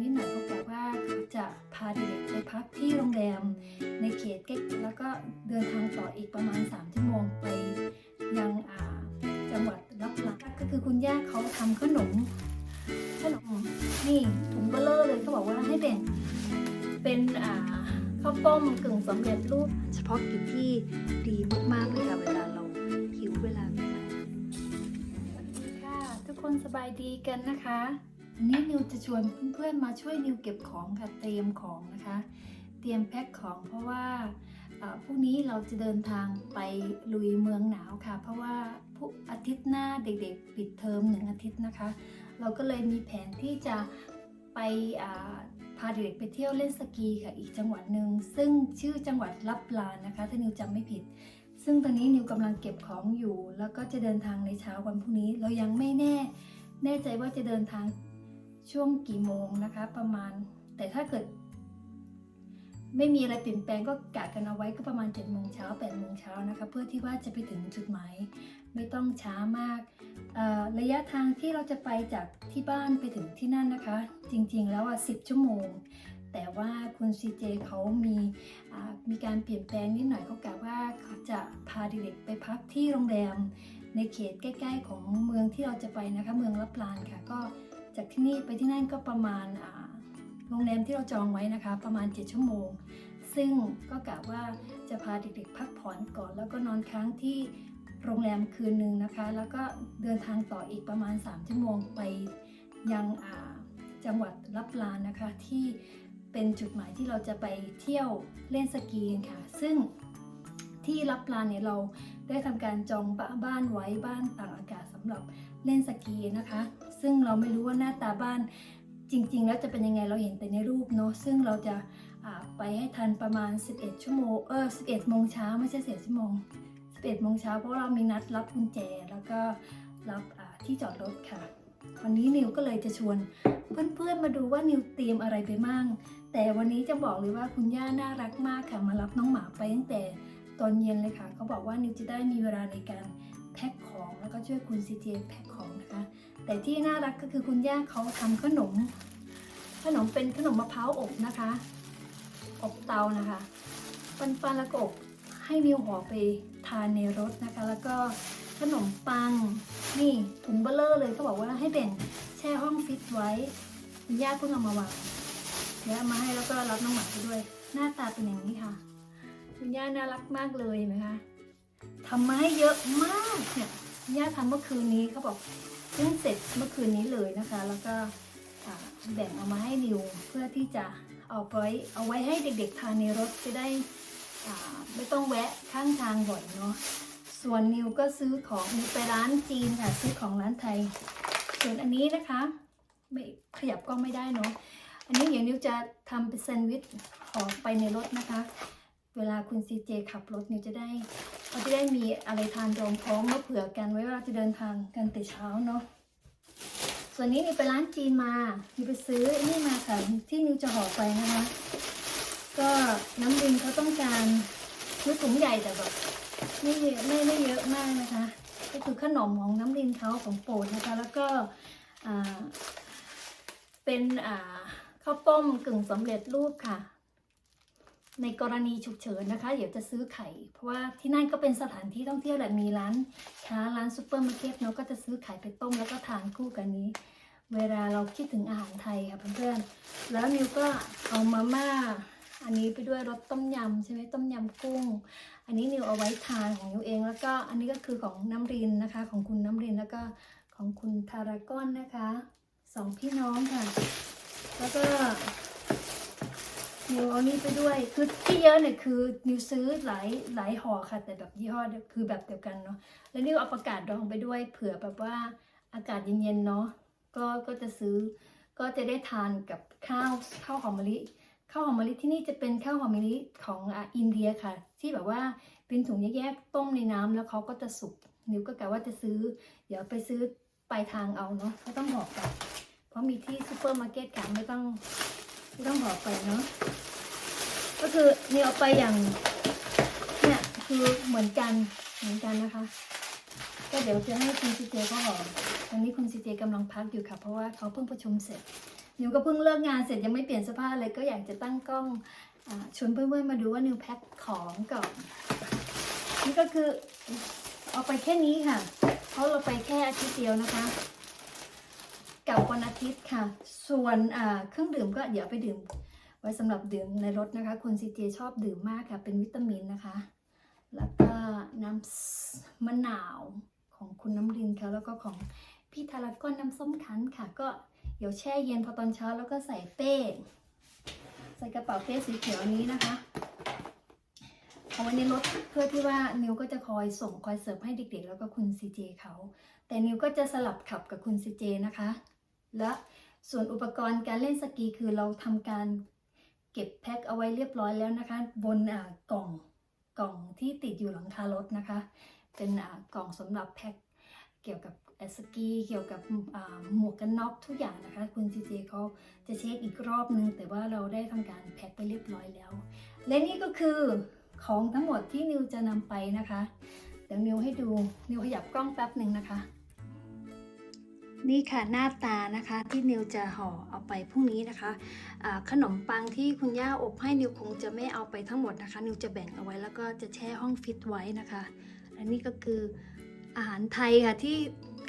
นิดหน่อยเขาบอกว่าเขาจะพาเด็กไปพักที่โรงแรมในเขตใกล้แล้วก็เดินทางต่ออีกประมาณ 3 ชั่วโมงไปยังอ่าจังหวัดรับหลักก็คือคุณย่าเขาทำขนมขนมนี่ถุงเบลเลอร์เลยเขาบอกว่าให้แบ่งเป็นอ่าข้าวต้มกึ่งสำเร็จรูป เฉพาะกิจที่ดีมากๆเลยค่ะเวลาเราหิวเวลาสวัสดีค่ะทุกคนสบายดีกันนะคะันนี้นิวจะชวนเพื่อนๆมาช่วยนิวเก็บของค่ะเตรียมของนะคะ เตรียมแพ็คของเพราะว่าพรุ่งนี้เราจะเดินทางไปลุยเมืองหนาวค่ะ เพราะว่าอาทิตย์หน้าเด็กๆ ปิดเทอมหนึ่งอาทิตย์นะคะ เราก็เลยมีแผนที่จะไปพาเด็กๆไปเที่ยวเล่นสกีค่ะอีกจังหวัดหนึ่งซึ่งชื่อจังหวัดลับลานนะคะ ถ้านิวจำไม่ผิด ซึ่งตอนนี้นิวกำลังเก็บของอยู่ แล้วก็จะเดินทางในเช้าวันพรุ่งนี้ เรายังไม่แน่ แน่ใจว่าจะเดินทาง ช่วงกี่โมงนะคะ ประมาณ แต่ถ้าเกิด ไม่มีอะไรเปลี่ยนแปลงก็กะกันเอาไว้ก็ประมาณ7จ็ดโมงเช้าแปดโมงเช้านะคะ เพื่อที่ว่าจะไปถึงจุดหมาย ไม่ต้องช้ามาก ระยะทางที่เราจะไปจากที่บ้านไปถึงที่นั่นนะคะ จริงๆแล้วอะสิชั่วโมง แต่ว่าคุณซีเจเขามีมีการเปลี่ยนแปลงนิดหน่อยเขากะว่าเขาจะพาเด็กๆไปพักที่โรงแรมในเขตใกล้ ๆ ของเมืองที่เราจะไปนะคะ เมืองลับลานค่ะก็ จากที่นี่ไปที่นั่นก็ประมาณโรงแรมที่เราจองไว้นะคะ ประมาณ 7 ชั่วโมง ซึ่งก็กะว่าจะพาเด็กๆพักผ่อนก่อน แล้วก็นอนค้างที่โรงแรมคืนหนึ่งนะคะ แล้วก็เดินทางต่ออีกประมาณ 3 ชั่วโมงไปยังจังหวัดลับลานนะคะที่เป็นจุดหมายที่เราจะไปเที่ยวเล่นสกีกันค่ะ ซึ่งที่ลับลานเนี่ยเราได้ทำการจองบบ้านไว้บ้านต่างอากาศสำหรับเล่นสกีนะคะ ซึ่งเราไม่รู้ว่าหน้าตาบ้านจริง ๆ แล้วจะเป็นยังไงเราเห็นแต่ในรูปเนาะซึ่งเราจะาไปให้ทันประมาณ 11 ชั่วโมงเออ11โมงเช้าไม่ใช่11ชั่วโมง 11โมงเช้าเพราะเรามีนัดรับกุญแจแล้วก็รับที่จอดรถค่ะวันนี้นิวก็เลยจะชวนเพื่อนๆมาดูว่านิวเตรียมอะไรไปมั่งแต่วันนี้จะบอกเลยว่าคุณย่าน่ารักมากค่ะมารับน้องหมาไปตั้งแต่ตอนเย็นเลยค่ะเขาบอกว่านิวจะได้มีเวลาในการแพ็ค ของแล้วก็ช่วยคุณซีเจแพ็คของนะคะ แต่ที่น่ารักก็คือคุณย่าเขาทำขนม ขนมเป็นขนมมะพร้าวอบนะคะ อบเตานะคะ ปันๆแล้วก็อบให้นิวหอไปทานในรถนะคะ แล้วก็ขนมปังนี่ถุงเบลเลอร์เลยเขาบอกว่าให้แบ่งแช่ห้องฟิตไว้คุณย่าเพิ่งเอามาวางเดี๋ยวเอามาให้แล้วก็รับน้องหมาไปด้วย หน้าตาเป็นอย่างนี้ค่ะ คุณย่าน่ารักมากเลยเห็นไหมคะทำมาให้เยอะมากเนี่ย ย่าทำเมื่อคืนนี้เขาบอกเพิ่งเสร็จเมื่อคืนนี้เลยนะคะ แล้วก็แบ่งเอามาให้นิวเพื่อที่จะเอาไว้เอาไว้ให้เด็กๆทานในรถจะได้ไม่ต้องแวะข้างทางบ่อยเนาะส่วนนิวก็ซื้อของไปร้านจีนค่ะซื้อของร้านไทย ส่วนอันนี้นะคะไม่ขยับก็ไม่ได้เนาะอันนี้เดี๋ยวนิวจะทำเป็นแซนด์วิชห่อไปในรถนะคะ เวลาคุณซีเจขับรถนิวจะได้ เขาจะได้มีอะไรทานรองท้องมาเผื่อกันไว้ว่าจะเดินทางกันแต่เช้าเนาะส่วนนี้นิวไปร้านจีนมานิวไปซื้อนี่มาค่ะที่นิวจะห่อไปนะคะก็น้ำดินเขาต้องการซื้อถุงใหญ่แต่แบบไม่เยอะไม่ไม่เยอะมากนะคะ ก็คือขนมของน้ำดินเขาของโปรดนะคะ แล้วก็เป็นข้าวต้มกึ่งสำเร็จรูปค่ะ ในกรณีฉุกเฉินนะคะ เดี๋ยวจะซื้อไข่ เพราะว่าที่นั่นก็เป็นสถานที่ท่องเที่ยวแหละมีร้านค้าร้านซูเปอร์มาร์เก็ตเนาะก็จะซื้อไข่ไปต้มแล้วก็ทานคู่กันนี้ เวลาเราคิดถึงอาหารไทยค่ะเพื่อนๆแล้วนิวก็เอามาม่า อันนี้ไปด้วยรสต้มยำใช่ไหมต้มยำกุ้ง อันนี้นิวเอาไว้ทานของนิวเอง แล้วก็อันนี้ก็คือของน้ำรินนะคะ ของคุณน้ำรินแล้วก็ของคุณทารากอนนะคะสองพี่น้องค่ะ แล้วก็ นิวเอานี่ไปด้วย คือที่เยอะเนี่ยคือนิวซื้อหลายหลายห่อค่ะ แต่แบบยี่ห้อคือแบบเดียวกันเนาะ แล้วนิวเอาประกาศดองไปด้วย เผื่อแบบว่าอากาศเย็นๆเนาะ ก็ก็จะซื้อ ก็จะได้ทานกับข้าวข้าวหอมมะลิข้าวหอมมะลิที่นี่จะเป็นข้าวหอมมะลิของอินเดียค่ะ ที่แบบว่าเป็นถุงแยกๆต้มในน้ำแล้วเขาก็จะสุก นิวก็กะว่าจะซื้อ เดี๋ยวไปซื้อปลายทางเอาเนาะไม่ต้องห่อกลับเพราะมีที่ซูเปอร์มาร์เก็ตค่ะไม่ต้อง ต้องห่อไปเนาะก็คือนี่เอาไปอย่างเนี่ยคือเหมือนกันเหมือนกันนะคะ ก็เดี๋ยวจะให้คุณซีเจเขาห่อตอนนี้คุณซีเจกำลังพักอยู่ค่ะ เพราะว่าเขาเพิ่งประชุมเสร็จนิวก็เพิ่งเลิกงานเสร็จยังไม่เปลี่ยนเสื้อผ้าเลยก็อยากจะตั้งกล้องอชวนเพื่อนๆมาดูว่านิวแพ็คของก่อนนี่ก็คือเอาไปแค่นี้ค่ะ เพราะเราไปแค่อาทิตย์เดียวนะคะ กับวันอาทิตย์ค่ะ ส่วนเครื่องดื่มก็เดี๋ยวเอาไปดื่ม ไว้สำหรับดื่มในรถนะคะ คุณซีเจชอบดื่มมากค่ะ เป็นวิตามินนะคะ แล้วก็น้ำมะนาวของคุณน้ำรินค่ะ แล้วก็ของพี่ทารากอนน้ำส้มคั้นค่ะ ก็เดี๋ยวแช่เย็นพอตอนเช้าแล้วก็ใส่เป้ใส่กระเป๋าเป้สีเขียวนนี้นะคะเอาไว้ในรถเพื่อที่ว่านิวก็จะคอยส่งคอยเสิร์ฟให้เด็กๆ แล้วก็คุณซีเจเขา แต่นิวก็จะสลับขับกับคุณซีเจนะคะ และส่วนอุปกรณ์การเล่นสกีคือเราทำการเก็บแพ็คเอาไว้เรียบร้อยแล้วนะคะ บนกล่องกล่องที่ติดอยู่หลังคารถนะคะ เป็นกล่องสำหรับแพ็คเกี่ยวกับสกีเกี่ยวกับหมวกกันน็อกทุกอย่างนะคะ คุณซีเจเขาจะเช็คอีกรอบนึง แต่ว่าเราได้ทำการแพ็คไปเรียบร้อยแล้ว และนี่ก็คือของทั้งหมดที่นิวจะนำไปนะคะ เดี๋ยวนิวให้ดูนิวขยับกล้องแป๊บหนึ่งนะคะ นี่ค่ะหน้าตานะคะที่นิวจะห่อเอาไปพรุ่งนี้นะคะอ่าขนมปังที่คุณย่าอบให้นิวคงจะไม่เอาไปทั้งหมดนะคะ นิวจะแบ่งเอาไว้แล้วก็จะแช่ห้องฟิตไว้นะคะและนี่ก็คืออาหารไทยค่ะที่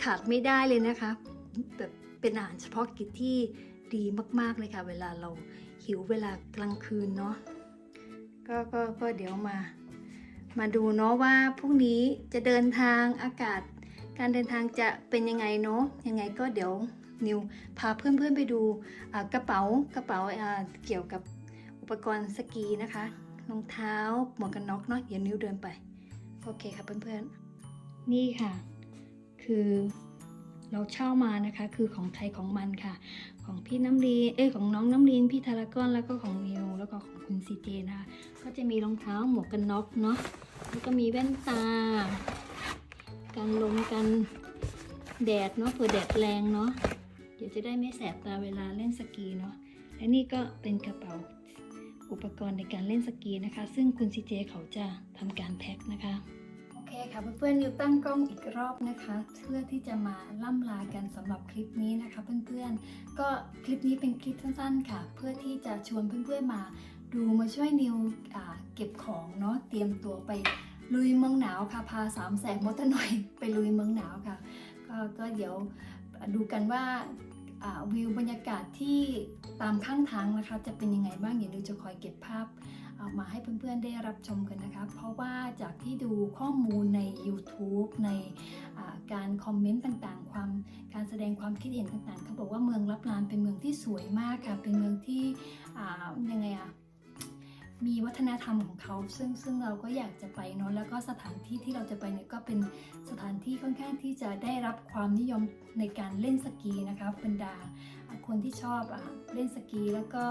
ขาดไม่ได้เลยนะคะแบบเป็นอาหารเฉพาะกิจที่ดีมากๆเลยค่ะ เวลาเราหิวเวลากลางคืนเนาะก็ก็ก็เดี๋ยวมา มาดูเนาะว่าพรุ่งนี้จะเดินทางอากาศ การเดินทางจะเป็นยังไงเนาะยังไงก็เดี๋ยวนิวพาเพื่อนๆไปดูกระเป๋ากระเป๋าเกี่ยวกับอุปกรณ์สกีนะคะรองเท้าหมวกกันน็อกเนาะเดี๋ยวนิวเดินไปโอเคค่ะเพื่อนๆ นี่ค่ะ คือเราเช่ามานะคะ คือของไทยของมันค่ะ ของพี่น้ำรีเอ้ยของน้องน้ำรีนพี่ทารากอนแล้วก็ของนิวแล้วก็ของคุณซีเจนะคะก็จะมีรองเท้าหมวกกันน็อกเนาะแล้วก็มีแว่นตา กันลมกันแดดเนาะเผื่อแดดแรงเนาะเดี๋ยวจะได้ไม่แสบตาเวลาเล่นสกีเนาะและนี่ก็เป็นกระเป๋าอุปกรณ์ในการเล่นสกีนะคะ ซึ่งคุณซีเจเขาจะทำการแพ็คนะคะโอเคค่ะเพื่อนๆนิวตั้งกล้องอีกรอบนะคะ เพื่อที่จะมาล่ำลากันสำหรับคลิปนี้นะคะ เพื่อนๆ ก็คลิปนี้เป็นคลิปสั้นๆค่ะ เพื่อที่จะชวนเพื่อนๆมาดูมาช่วยนิวเก็บของเนาะเตรียมตัวไป ลุยเมืองหนาวค่ะ พาสามแสงมดตะหน่อยไปลุยเมืองหนาวค่ะ ก็ก็เดี๋ยวดูกันว่าวิวบรรยากาศที่ตามข้างทางนะคะ จะเป็นยังไงบ้างเดี๋ยวดูจะคอยเก็บภาพามาให้เพื่อนๆได้รับชมกันนะคะ เพราะว่าจากที่ดูข้อมูลใน YouTube ในการคอมเมนต์ต่างๆ ความการแสดงความคิดเห็นต่างๆ เขาบอกว่าเมืองลับลานเป็นเมืองที่สวยมากค่ะ เป็นเมืองที่ยังไง วัฒนธรรมของเขา ซึ่งซึ่งเราก็อยากจะไปเนาะแล้วก็สถานที่ที่เราจะไปเนี่ยก็เป็นสถานที่ค่อนข้างที่จะได้รับความนิยมในการเล่นสกีนะคะบรรดาคนที่ชอบอเล่นสกีแล้วก็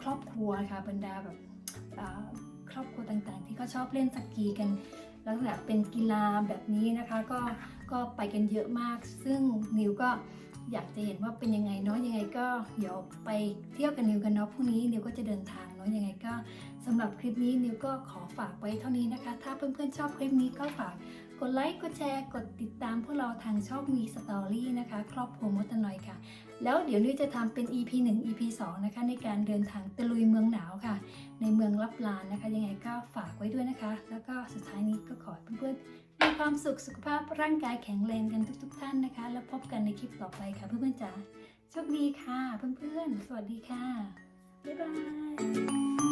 ครอบครัวค่ะบรรดาแบบครอบครัวต่างๆ ที่เขาชอบเล่นสกีกันลักษณะเป็นกีฬาแบบนี้นะคะก็ก็ไปกันเยอะมาก ซึ่งนิวก็ อยากจะเห็นว่าเป็นยังไงเนาะยังไงก็เดี๋ยวไปเที่ยวกันนิวกันเนาะพรุ่งนี้นิวก็จะเดินทางเนาะยังไงก็สำหรับคลิปนี้นิวก็ขอฝากไว้เท่านี้นะคะ ถ้าเพื่อนๆชอบคลิปนี้ก็ฝากกดไลค์กดแชร์กดติดตามพวกเราทางช่องมีสตอรี่นะคะ ครอบครัวมดตนอยค่ะ แล้วเดี๋ยวนิวจะทำเป็น EP 1 EP 2 นะคะ ในการเดินทางตะลุยเมืองหนาวค่ะ ในเมืองลับลานนะคะ ยังไงก็ฝากไว้ด้วยนะคะ แล้วก็สุดท้ายนี้ก็ขอเพื่อนๆ ความสุขสุขภาพร่างกายแข็งแรงกันทุก ๆ ท่านนะคะ แล้วพบกันในคลิปต่อไปค่ะเพื่อนๆจ๋าโชคดีค่ะเพื่อนๆ สวัสดีค่ะ บ๊ายบาย